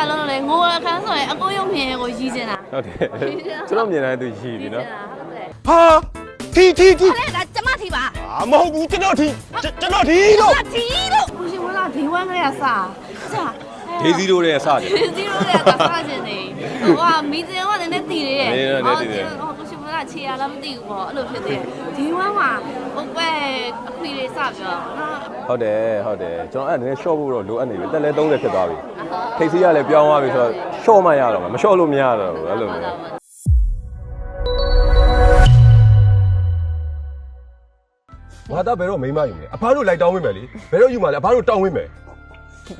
ရလုံးလို့လေငိုအခန်းဆိုရင်အကိုရုံမြင်ကိုရီးနေတာဟုတ်တယ်ကျွန်တော်မြင်တိုင်းသူရှိပြီနော်ဟုတ်တယ်ဟာတီတီတီအဲ့ဒါကျမထီပါအာမဟုတ်ဘူးကျွန်တော်တီကျွန်တော်တီလို့ကျမထီလို့ကိုရှင်ဝလာဒီဝမ်းကလေးကစားကြာဒေးစီတို့ရဲ့အစတယ်ဒေးစီတို့လည်းကစားခြင်းနေဟိုကမီဇင်ကလည်းနည်းနည်းတည်သေးတယ်နည်းနည်းတည်သေးတယ်ဟောကိုရှင်ဝလာ ခြေရလားမသိဘူးပေါ့အဲ့လိုဖြစ်သေးတယ်ဒီဝမ်းမှာဟိုပဲအခွေလေးစပြောနော်ဟုတ်တယ်ဟုတ်တယ်ကျွန်တော်အဲ့ဒါနည်းနည်း short ဖို့တော့လိုအပ်နေပြီတက်လဲ30ဖြစ်သွားပြီထိတ်စီးရလည်းပြောင်းသွားပြီဆိုတော့ short မှရတော့မှာမ short လို့မရတော့ဘူးအဲ့လိုမျိုးငါတော့ဘယ်တော့မိမယူမလဲအဖားတို့လိုက်တောင်းဝင်မယ်လေဘယ်တော့ယူမှာလဲအဖားတို့တောင်းဝင်မယ်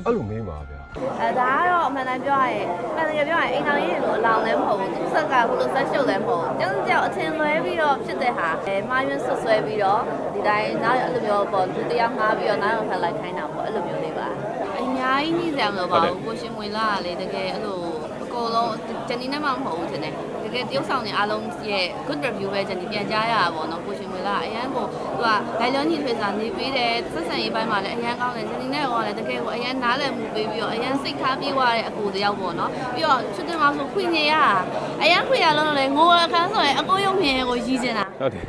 အဲ့လိုမင်းပါဗျာအဲဒါကတော့အမှန်တမ်းပြောရရင်အမှန်တကယ်ပြောရရင်အိမ်တော်ရေးလို့အလောင်းလည်းမဟုတ်ဘူးသူ့ ဆက်ကဘလို့ဆက်ရှုပ်လည်းမဟုတ်ဘူးကျန်တဲ့ကြောက်အထင်လွဲပြီးတော့ဖြစ်တဲ့ဟာအဲမှားယွင်းဆွဆွဲပြီးတော့ဒီတိုင်းနောက်အဲ့လိုမျိုးပေါ့သူတရားမှားပြီးတော့နောက်ရောက်ဖက်လိုက်ခိုင်းတာပေါ့အဲ့လိုမျိုးလေးပါအများကြီးညှိစရာမလိုပါဘူးကိုရှင်မွေလာကလေတကယ်အဲ့လိုအ ကုန်လုံးဂျန်နီနဲ့မှမဟုတ်ဘူးထင်တယ်တကယ်တရုပ်ဆောင်နေအားလုံးရဲ့ good review ပဲဂျန်နီပြန်ကြားရတာပေါ့နော်ကိုရှင်မွေလာအရန်ကိုသူကဒိုင်လွန်ညီထွေစာနေပေးတယ်ဆက်ဆံရေးပိုင်းမှာလည်းအရန်ကောင်းတယ်ဂျန်နီနဲ့ရောလည်းတကယ်ကိုအရန်နားလည်မှုပေးပြီးတော့အရန်စိတ်ထားပြေးသွားတဲ့အကူတယောက်ပေါ့နော်ပြီးတော့ချွတ်တင်မှာဆိုခွင့်နေရအရန်ခွင့်ရလုံးလို့လေငိုအခန်းဆိုရင်အကိုရုံမြင်ကိုရီးနေတာဟုတ်တယ်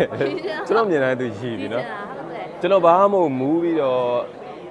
ကျွန်တော်မြင်တိုင်းသူရှိပြီနော်ဟုတ်တယ်ကျွန်တော်ဘာမှမဟုတ်မူးပြီးတော့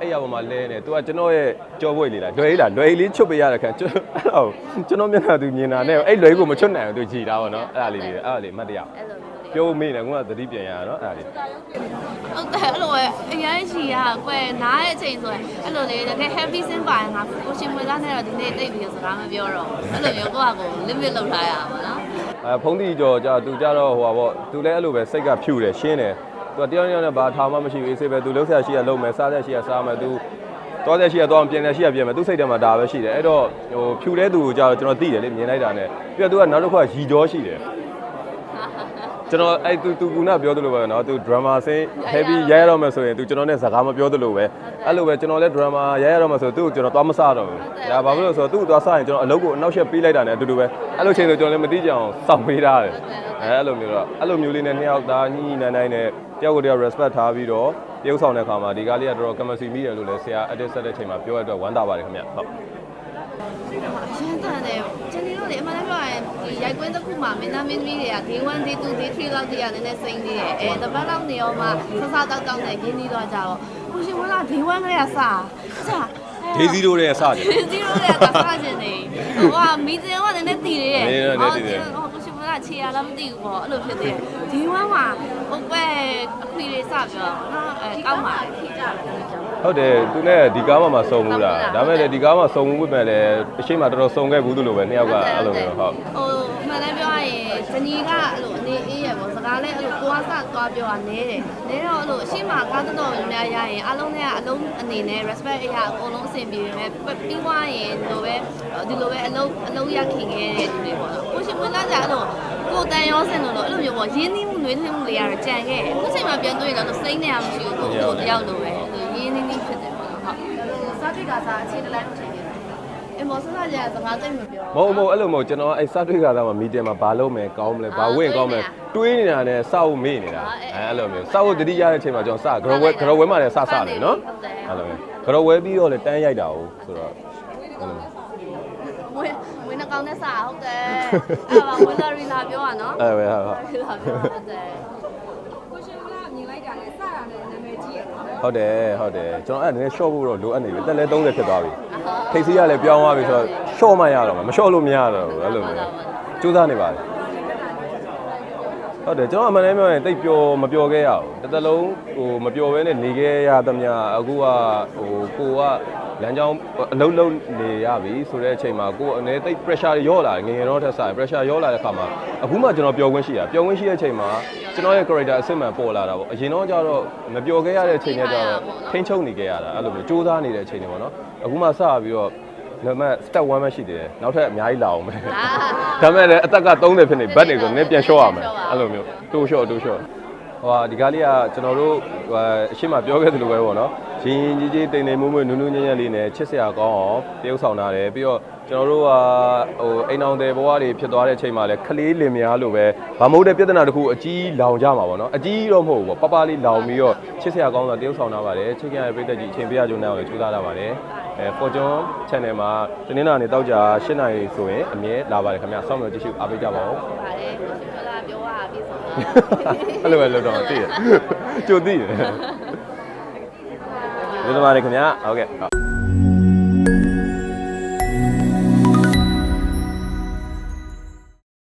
အဲ့ရပေါ်မှာလဲနေသူကကျွန်တော်ရဲ့ကြောပွေလေးလားလွယ်လေးလားလွယ်လေးချွတ်ပေးရတဲ့ခါကျွန်တော်အဲ့တော့ကျွန်တော်မျက်နှာသူမြင်တာနဲ့အဲ့လွယ်ကိုမချွတ်နိုင်ဘူးသူကြည်တာပေါ့နော်အဲ့ဒါလေးတွေအဲ့ဒါလေးမှတ်တရအဲ့လိုမျိုးလေးပြောမိနေကွာသတိပြန်ရတာနော်အဲ့ဒါလေးဟုတ်တယ်အဲ့လိုပဲအရင်ရှိရကွယ်နားတဲ့အချိန်ဆိုရင်အဲ့လိုလေတကယ် happy စင်ပါရင်ငါကိုရှင်မွေလာနဲ့တော့ဒီနေ့တိတ်ပြီးတော့စကားမပြောတော့အဲ့လိုမျိုးကိုယ့်ဟာကိုယ် limit လုပ်ထားရပါတော့နော်အဲဖုန်းတီကြောကြာသူကြတော့ဟိုပါပေါ့သူလည်းအဲ့လိုပဲစိတ်ကဖြူတယ်ရှင်းတယ် သူကတယောက်တစ်ယောက်နဲ့ဘာထားမှမရှိဘူးအေးဆေးပဲသူလှုပ်ဆက်ရှိရလှုပ်မယ်စားဆက်ရှိရစားမယ်သူသွားတဲ့ရှိရသွားပြင်တဲ့ရှိရပြင်မယ်သူစိတ်ထဲမှာဒါပဲရှိတယ်အဲ့တော့ဟိုဖြူတဲ့သူကိုကြာတော့ကျွန်တော်သိတယ်လေမြင်လိုက်တာနဲ့ပြီးတော့သူကနောက်တစ်ခါရီကြောရှိတယ် ကျွန်တော်အဲ့သူသူကနာပြောသလိုပဲเนาะသူ drama ဆင်း heavy ရဲရတော့မယ်ဆိုရင်သူကျွန်တော်နဲ့စကားမပြောသလိုပဲအဲ့လိုပဲကျွန်တော်လည်း drama ရဲရတော့မယ်ဆိုသူ့ကိုကျွန်တော်သွားမစတော့ဘူးဒါဘာဖြစ်လို့လဲဆိုတော့သူ့ကိုသွားစရင်ကျွန်တော်အလုပ်ကိုအနောက်ရှက်ပေးလိုက်တာနဲ့အတူတူပဲအဲ့လိုချိန်ဆိုကျွန်တော်လည်းမသိကြအောင်စောင့်ပေးထားတယ်အဲအဲ့လိုမျိုးတော့အဲ့လိုမျိုးလေးနဲ့နှစ်ယောက်သားညှိညှိနှိုင်းနှိုင်းနဲ့ တယောက်ကိုတယောက် respect ထားပြီးတော့တယောက်ဆောင်တဲ့ခါမှာဒီကားလေးကတော်တော် chemistry မိတယ်လို့လည်းဆရာ edit ဆက်တဲ့ချိန်မှာပြောရတဲ့အတွက်ဝမ်းသာပါတယ်ခင်ဗျဟုတ်အရင်တန်တယ်ကျန်နေတော့လေအမှန်တမ်းပြောရရင်ဒီရိုက်ကွင်းတစ်ခုမှာမင်းသားမင်းသမီးတွေက day 1 day 2 day 3လောက်တည်းကနည်းနည်းစိမ့်သေးတယ်အဲတပတ်လောက်နေရောမှဆဆတောက်တောက်နဲ့ရင်းနှီးသွားကြတော့ကိုရှင်ဝလာ day 1ကလေးကစားကြာဒေးစီတို့ရဲ့အစတယ်ဒေးစီတို့လည်းကစားခြင်းနေဟိုကမီဇင်ကလည်းနည်းနည်းတည်သေးတယ်နည်းနည်းတည်သေးတယ်ဟော ကိုရှင်ဝလာခြေရလားမသိဘူးပေါ့အဲ့လိုဖြစ်သေးတယ်ဒီဝမ်းမှာဟိုပဲအခွေလေးစပြောနော်အဲကောက်ပါလေထိကြတယ်ကြောင့်ဟုတ်တယ်သူနဲ့ဒီကားမှမစုံဘူးလားဟုတ်ပါဘူးဒါမဲ့လည်းဒီကားမှစုံမှုပဲလည်းအရှိမတော်တော်စုံခဲ့ဘူးသူလိုပဲနှစ်ယောက်ကအဲ့လိုမျိုးဟုတ်ဟိုမှန်တယ်ပြောရရင်ဇနီးကအဲ့လိုအနေအေးရပေါ့စကားလည်းအဲ့လိုကိုကစသွားပြောတာနဲတယ်နဲတော့အဲ့လိုအရှိမကားတော်တော်များများရရင်အလုံးနဲ့အလုံးအနေနဲ့ respect အရာအကုန်လုံးအဆင်ပြေပေမဲ့ပြီးသွားရင်ဒီလိုပဲဒီလိုပဲအလုံးအလုံးရခင်ခဲ့တဲ့သူတွေပေါ့နော်ကိုရှင်မလာကြအဲ့လို ကိုတန်ရောစင်လို့လို့အဲ့လိုမျိုးပေါ့ရင်းနှီးမှုနှွေးထွေးမှုတွေကတော့ကြံခဲ့တယ်အခုချိန်မှာပြန်တွေ့ရင်တော့စိမ့်နေရမရှိဘူးကိုကိုတယောက်လိုပဲအဲ့လိုရင်းနှီးနှီးဖြစ်တယ်ပေါ့နော်ဟုတ်စားတိကစားအခြေတလိုက်လို့ထင်တယ်အမောဆဆကြစကားသိမ့်မပြောမဟုတ်မဟုတ်အဲ့လိုမဟုတ်ကျွန်တော်အဲ့စတွေ့ခါသားမှာမီတင်မှာဘာလုပ်မယ်ကောင်းမလဲဘာဝင့်ကောင်းမလဲတွေးနေတာနဲ့စောက်မေ့နေတာအဲအဲ့လိုမျိုးစောက်တတိရတဲ့အချိန်မှာကျွန်တော်စဂရဝဲဂရဝဲမှာလည်းစစတယ်နော်အဲ့လိုမျိုးဂရဝဲပြီးတော့လည်းတန်းရိုက်တာဟုတ်ဆိုတော့အဲ့လိုမွေးမွေးနှ ကောင်နဲ့စားဟုတ်တယ်အဲ့ပါဝီလာရီလာပြောอ่ะနော်အဲ့ပဲဟုတ်ဟုတ်ရီလာပြောဟုတ်တယ်ကိုရှင်ကမြင်လိုက်တာနဲ့စတာနဲ့နာမည်ကြီးရနော်ဟုတ်တယ်ဟုတ်တယ်ကျွန်တော်အဲ့ဒါနည်း short ဖို့တော့လိုအပ်နေပြီတက်လဲ30ဖြစ်သွားပြီထိတ်စီးရလည်းပြောင်းသွားပြီဆိုတော့ short မှရတော့မှာမ short လို့မရတော့ဘူးအဲ့လိုမျိုးစူးစမ်းနေပါတယ်ဟုတ်တယ်ကျွန်တော်အမှန်တမ်းပြောရင်တိတ်ပျော်မပျော်ခဲ့ရဘူးတစ်သက်လုံးဟိုမပျော်ဘဲနဲ့နေခဲ့ရသမျှအခုကဟိုကိုက လမ်းကြောင်းအလုံးလုံးနေရပြီဆိုတဲ့အချိန်မှာကိုကအနေတိတ် pressure တွေရော့လာတယ်ငယ်ငယ်တော့ထက်စား pressure ရော့လာတဲ့ခါမှာအခုမှကျွန်တော်ပျော်ခွင့်ရှိတာပျော်ခွင့်ရှိတဲ့အချိန်မှာကျွန်တော်ရဲ့ character အစစ်မှန်ပေါ်လာတာပေါ့အရင်တော့ကျတော့မပျော်ခဲ့ရတဲ့အချိန်နဲ့ကျတော့ထိန်းချုပ်နေခဲ့ရတာအဲ့လိုမျိုးစူးစမ်းနေတဲ့အချိန်တွေပေါ့နော်အခုမှစပြီးတော့နံပါတ် step 1ပဲရှိသေးတယ်နောက်ထပ်အများကြီးလာအောင်ပဲဒါမဲ့လည်းအသက်က30ဖြစ်နေဘတ်နေဆိုနည်းပြန်လျှော့ရမယ်အဲ့လိုမျိုးတိုးလျှော့တိုးလျှော့ ဟိုဟာဒီကားလေးကကျွန်တော်တို့ဟိုအရှိမပြောခဲ့သလိုပဲပေါ့နော်ရင်ရင်ကြီးကြီးတိမ်တိမ်မွေ့မွေ့နူးနူးညံ့ညံ့လေးနဲ့ချစ်စရာကောင်းအောင်တရုပ်ဆောင်ထားတယ်ပြီးတော့ကျွန်တော်တို့ကဟိုအိမ်အောင်တဲ့ဘဝတွေဖြစ်သွားတဲ့အချိန်မှာလဲခလေးလင်မယားလိုပဲဗမုတ်တဲ့ပြဿနာတစ်ခုအကြီးလောင်ကြမှာပေါ့နော်အကြီးတော့မဟုတ်ဘူးပေါ့ပပလေးလောင်ပြီးတော့ချစ်စရာကောင်းတာတရုပ်ဆောင်ထားပါတယ်ချစ်ခင်ရတဲ့ပြည်သက်ကြီးအချိန်ပေးရကြုံနေအောင်လည်းကြိုးစားထားပါတယ်အဲ Fortune Channel မှာတနင်္လာနေ့တောက်ကြ8နာရီဆိုရင်အမြဲလာပါတယ်ခင်ဗျာစောင့်မျှော်ကြည့်ရှုအားပေးကြပါဦးပါတယ်ကိုရှင်ကပြောတာပြီးဆုံး အဲ့လိုပဲလုပ်တော့သိရကြိုသိတယ်ဒီလိုပါလေခင်ဗျာဟုတ်ကဲ့ဟုတ်